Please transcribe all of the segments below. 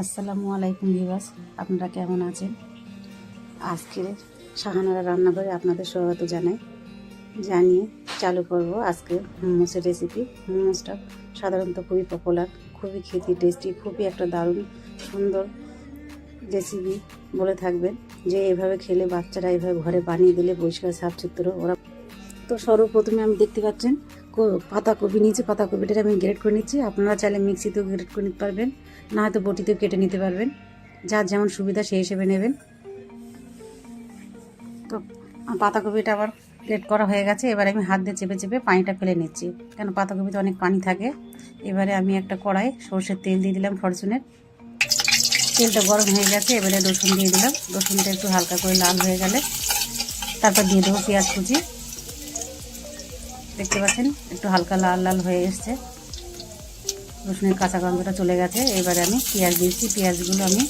আসসালামু আলাইকুম ভিবাস আপনারা কেমন আছেন? আজকে শাহানারা রান্না করে আপনাদের স্বাগত জানাই। জানিয়ে চালু করব আজকে মোমোসের রেসিপি মোমোসটা সাধারণত খুবই পপুলার খুবই খেতে টেস্টি খুবই একটা দারুণ সুন্দর রেসিপি বলে থাকবেন। যে এভাবে খেলে বাচ্চারা এভাবে ঘরে বানিয়ে দিলে পরিষ্কার সাফ সুতরো ওরা তো সর্বপ্রথমে আমি দেখতে পাচ্ছেন পাতাকপি নিয়েছি পাতাকপিটা আমি গ্রেড করে নিচ্ছি। আপনারা চাইলে মিক্সিতেও গ্রেড করে নিতে পারবেন। না হয়তো বটিতেও কেটে নিতে পারবেন। যার যেমন সুবিধা সেই হিসেবে নেবেন। তো পাতাকপিটা আবার গ্রেড করা হয়ে গেছে। এবারে আমি হাত দিয়ে চেপে চেপে পানিটা ফেলে নিচ্ছি। কেন পাতাকপিতে অনেক পানি থাকে। এবারে আমি একটা কড়াই, সর্ষের তেল দিয়ে দিলাম ফরচুনের। তেলটা গরম হয়ে গেছে, এবারে রসুন দিয়ে দিলাম। রসুনটা একটু হালকা করে লাল হয়ে গেলে তারপর দিয়ে দেবো পেঁয়াজ কুচি। দেখতে পাচ্ছেন? একটু হালকা লাল লাল হয়ে এসছে। রসুনের কাঁচা গন্ধটা চলে গেছে। এবারে আমি পেঁয়াজ দিয়েছি। পেঁয়াজগুলো আমি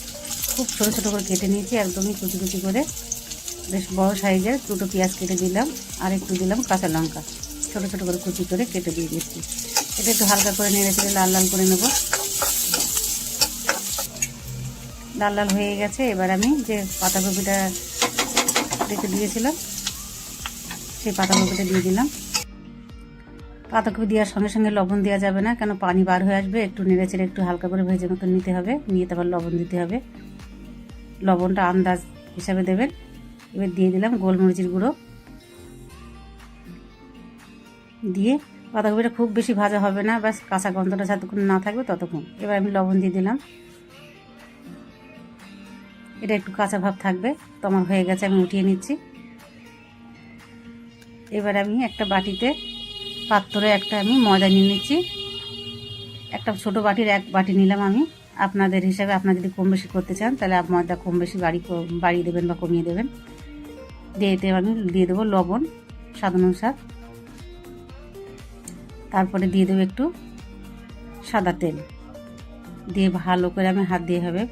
খুব ছোটো ছোটো করে কেটে নিয়েছি, একদমই কুচি কুচি করে। বেশ বড় সাইজের দুটো পেঁয়াজ কেটে দিলাম আর একটু দিলাম কাঁচা লঙ্কা। ছোটো ছোটো করে কুচি করে কেটে দিয়ে দিচ্ছি। এটা একটু হালকা করে নেড়ে লাল লাল করে নেব। লাল লাল হয়ে গেছে। এবার আমি যে পাতাকপিটা রেখে দিয়েছিলাম, সেই পাতাকপিটা দিয়ে দিলাম। পাতাকপি দেওয়ার সঙ্গে সঙ্গে লবণ দেওয়া যাবে না, কেন পানি বার হয়ে আসবে, একটু নেড়ে চেড়ে একটু হালকা করে ভেজে মতো নিতে হবে, নিয়ে তারপর লবণ দিতে হবে। লবণটা আন্দাজ হিসাবে দেবেন। এবার দিয়ে দিলাম গোলমরিচের গুঁড়ো। দিয়ে পাতাকপিটা খুব বেশি ভাজা হবে না, ব্যাস কাঁচা গন্ধটা যতক্ষণ না থাকবে ততক্ষণ। এবার আমি লবণ দিয়ে দিলাম। এটা একটু কাঁচা ভাব থাকবে, তো আমার হয়ে গেছে, আমি উঠিয়ে নিচ্ছি। এবার আমি একটা বাটিতে পাত্রে একটা আমি ময়দা নিয়ে নিচ্ছি। একটা ছোট বাটির এক বাটি নিলাম আমি। আপনাদের হিসাবে আপনারা যদি কম বেশি করতে চান, তাহলে ময়দা কম বেশি বাড়ি বাড়িয়ে দেবেন বা কমিয়ে দেবেন। দিয়ে এতে আমি দিয়ে দেবো লবণ, স্বাদ অনুসার। তারপরে দিয়ে দেবো একটু সাদা তেল। দিয়ে ভালো করে আমি হাত দিয়ে হবে।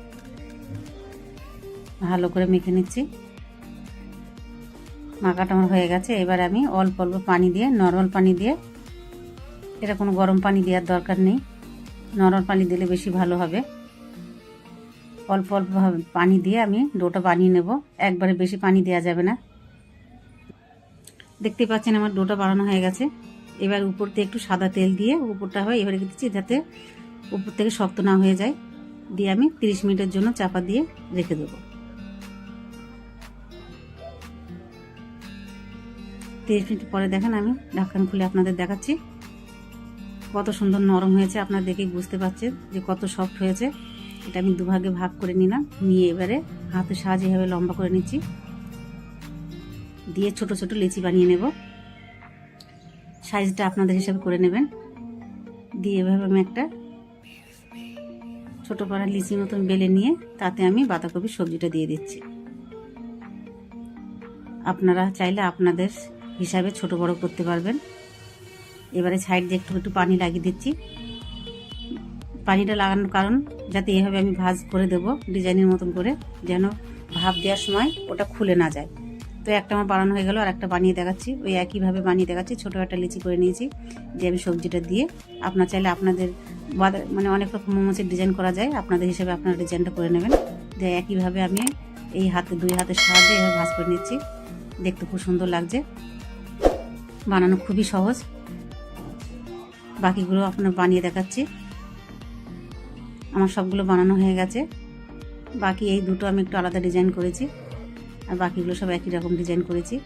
ভালো করে মেখে নিচ্ছি। মাখাটা আমার হয়ে গেছে। এবার আমি অল্প অল্প পানি দিয়ে নরমাল পানি দিয়ে, এটা কোনো গরম পানি দেওয়ার দরকার নেই। নরমাল পানি দিলে বেশি ভালো হবে। অল্প অল্প পানি দিয়ে আমি ডোটা বানিয়ে নেব। একবারে বেশি পানি দেওয়া যাবে না। দেখতে পাচ্ছেন আমার ডোটা বানানো হয়ে গেছে। এবার উপর থেকে একটু সাদা তেল দিয়ে উপরটা হয়, এবারে দিচ্ছি? যাতে উপর থেকে শক্ত না হয়ে যায়। দিয়ে আমি তিরিশ মিনিটের জন্য চাপা দিয়ে রেখে দেবো। তিরিশ মিনিট পরে দেখেন আমি ঢাকন খুলে আপনাদের দেখাচ্ছি। কত সুন্দর নরম হয়েছে, আপনারা দেখেই বুঝতে পারছেন যে কত সফট হয়েছে। এটা আমি দুভাগে ভাগ করে নিলাম, নিয়ে এবারে হাতের সাহায্যে এভাবে লম্বা করে নিচ্ছি। দিয়ে ছোট ছোট লিচি বানিয়ে নেব। সাইজটা আপনাদের হিসাবে করে নেবেন। দিয়ে এভাবে আমি একটা ছোট পাড়া লিচি মতন বেলে নিয়ে তাতে আমি বাঁধাকপির সবজিটা দিয়ে দিচ্ছি। আপনারা চাইলে আপনাদের হিসাবে ছোট বড় করতে পারবেন। এবারে সাইড দিয়ে একটু একটু পানি লাগিয়ে দিচ্ছি। পানিটা লাগানোর কারণ যাতে এভাবে আমি ভাজ করে দেব ডিজাইনের মতন করে, যেন ভাপ দেওয়ার সময় ওটা খুলে না যায়। তো একটা আমার বানানো হয়ে গেল আর একটা বানিয়ে দেখাচ্ছি। ওই একইভাবে বানিয়ে দেখাচ্ছি, ছোটো একটা লিচি করে নিয়েছি যে আমি সবজিটা দিয়ে। আপনার চাইলে আপনাদের মানে অনেক রকম মোমোসের ডিজাইন করা যায়, আপনাদের হিসেবে আপনারা ডিজাইনটা করে নেবেন। যে একইভাবে আমি এই হাতে দুই হাতের সাহায্যে এভাবে ভাজ করে নিচ্ছি। দেখতে খুব সুন্দর লাগছে। বানানো খুবই সহজ। বাকিগুলো আপনার বানিয়ে দেখাচ্ছি। আমার সবগুলো বানানো হয়ে গেছে। বাকি এই দুটো আমি একটু আলাদা ডিজাইন করেছি। আর বাকিগুলো সব একই রকম ডিজাইন করেছি।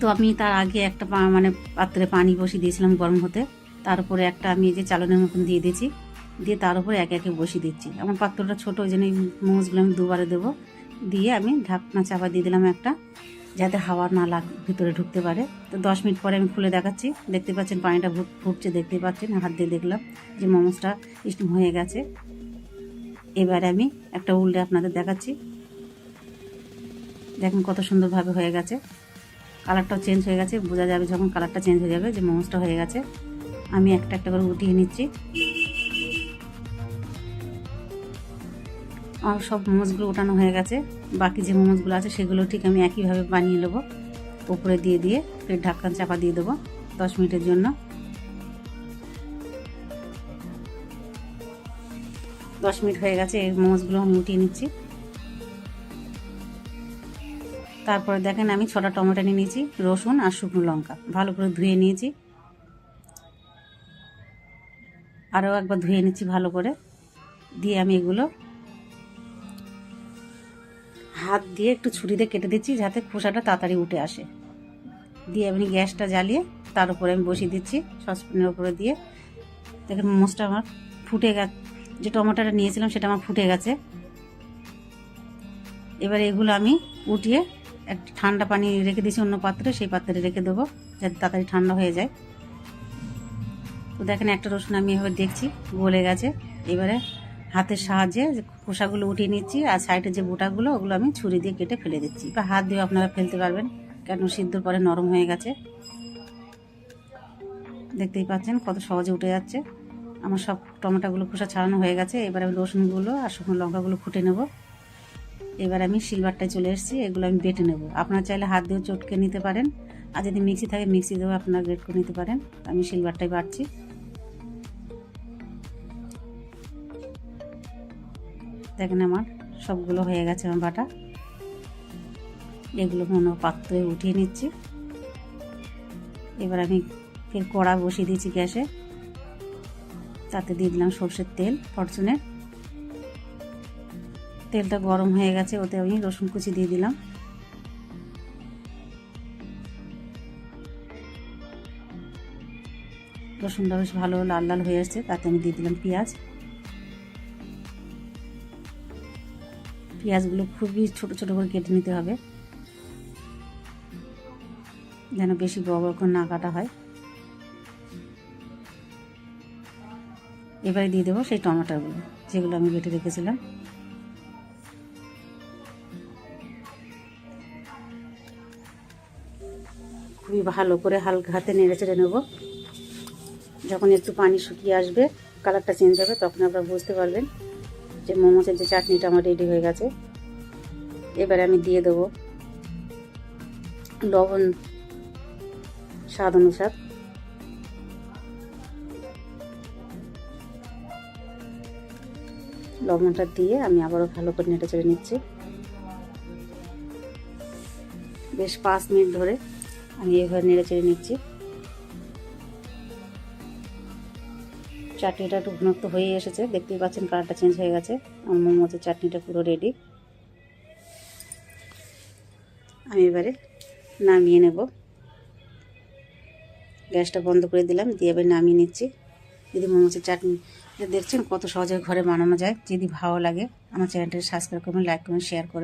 তো আমি তার আগে একটা মানে পাত্রে পানি বসিয়ে দিয়েছিলাম গরম হতে। তার উপরে একটা আমি এই যে চালনের মতন দিয়ে দিয়েছি। দিয়ে তার উপরে একে একে বসিয়ে দিচ্ছি। আমার পাত্রটা ছোটো, ওই জন্য মোমোসগুলো আমি দুবারে দেবো। দিয়ে আমি ঢাকনা চাপা দিয়ে দিলাম একটা। যাতে হাওয়া না লাগ, ভিতরে ঢুকতে পারে। তো দশ মিনিট পরে আমি খুলে দেখাচ্ছি। দেখতে পাচ্ছেন পানিটা ফুটছে, দেখতে পাচ্ছেন, হাত দিয়ে দেখলাম যে মোমোসটা স্টিম হয়ে গেছে। এবারে আমি একটা উল্টে আপনাদের দেখাচ্ছি। দেখুন কত সুন্দরভাবে হয়ে গেছে। কালারটাও চেঞ্জ হয়ে গেছে। বোঝা যাবে যখন কালারটা চেঞ্জ হয়ে যাবে যে মোমোসটা হয়ে গেছে। আমি একটা একটা করে উঠিয়ে নিচ্ছি। আমার সব মোমোসগুলো ওঠানো হয়ে গেছে। বাকি যে মোমোসগুলো আছে, সেগুলো ঠিক আমি একইভাবে বানিয়ে নেব। উপরে দিয়ে দিয়ে ফের ঢাকনা চাপা দিয়ে দেবো দশ মিনিটের জন্য। দশ মিনিট হয়ে গেছে, এই মোমোজগুলো আমি উঠিয়ে নিচ্ছি। তারপরে দেখেন আমি ছটা টমেটো নিয়ে নিয়েছি, রসুন আর শুকনো লঙ্কা। ভালো করে ধুয়ে নিয়েছি। আরও একবার ধুয়ে নিচ্ছি ভালো করে। দিয়ে আমি এগুলো হাত দিয়ে একটু ছুরি দিয়ে কেটে দিচ্ছি যাতে খোসাটা তাড়াতাড়ি উঠে আসে। দিয়ে আমি গ্যাসটা জ্বালিয়ে তার উপরে আমি বসিয়ে দিচ্ছি সসপ্যানের উপরে দিয়ে। দেখেন মোমোসটা আমার ফুটে গেছে। যে টমেটোটা নিয়েছিলাম সেটা আমার ফুটে গেছে। এবার এগুলো আমি উঠিয়ে একটা ঠান্ডা পানি রেখে দিয়েছি অন্য পাত্রে, সেই পাত্রে রেখে দেবো যাতে তাড়াতাড়ি ঠান্ডা হয়ে যায়। তো দেখেন একটা রসুন আমি এভাবে দেখছি গলে গেছে। এবারে হাতের সাহায্যে খোসাগুলো উঠিয়ে নিচ্ছি আর সাইডে যে বোটাগুলো, ওগুলো আমি ছুরি দিয়ে কেটে ফেলে দিচ্ছি। বা হাত দিয়ে আপনারা ফেলতে পারবেন, কেন সিদ্ধর পরে নরম হয়ে গেছে। দেখতেই পাচ্ছেন কত সহজে উঠে যাচ্ছে। আমার সব টমেটোগুলো খোসা ছাড়ানো হয়ে গেছে, এবার আমি রসুনগুলো আর শুকনো লঙ্কাগুলো ফুটে নেব। এবার আমি সিলভারটায় চলে এসেছি, এগুলো আমি বেটে নেব। আপনারা চাইলে হাত দিয়েও চটকে নিতে পারেন, আর যদি মিক্সি থাকে, মিক্সি দিয়েও আপনারা গ্রেট করে নিতে পারেন। আমি সিলভারটাই বাটছি। দেখেন আমার সবগুলো হয়ে গেছে আমার বাটা। এগুলো মনে পাত্রে উঠিয়ে নিচ্ছি। এবার আমি ফের কড়া বসিয়ে দিয়েছি গ্যাসে। তাতে দিয়ে দিলাম সর্ষের তেল ফরচুনের তেলটা গরম হয়ে গেছে, ওতে আমি রসুন কুচি দিয়ে দিলাম। রসুনটা বেশ ভালো লাল লাল হয়ে আসছে, তাতে আমি দিয়ে দিলাম পেঁয়াজ। পেঁয়াজগুলো খুবই ছোট ছোট করে কেটে নিতে হবে। যেন বেশি বড় বড় করে না কাটা হয়। এবারে দিয়ে দেবো সেই টমেটোগুলো, যেগুলো আমি বেটে রেখেছিলাম। খুবই ভালো করে হালকা হাতে নেড়ে চেড়ে নেব। যখন একটু পানি শুকিয়ে আসবে, কালারটা চেঞ্জ হবে, তখন আপনারা বুঝতে পারবেন। যে মোমোসের যে চাটনিটা আমার রেডি হয়ে গেছে। এবারে আমি দিয়ে দেবো লবণ স্বাদ অনুসার। লবণটা দিয়ে আমি আবারও ভালো করে নেড়ে চেড়ে নিচ্ছি। বেশ পাঁচ মিনিট ধরে আমি এভাবে নেড়ে চেড়ে নিচ্ছি। চাটনিটা একটু ঘনত্ব হয়ে এসেছে, দেখতেই পাচ্ছেন কালারটা চেঞ্জ হয়ে গেছে। আমার মোমোজের চাটনিটা পুরো রেডি আমি এবারে নামিয়ে নেব। গ্যাসটা বন্ধ করে দিলাম, দিয়ে এবার নামিয়ে নিচ্ছি। যদি মোমোজের চাটনি, দেখছেন কত সহজে ঘরে বানানো যায়। যদি ভালো লাগে, আমার চ্যানেলটা সাবস্ক্রাইব করবেন লাইক করবেন শেয়ার করবেন।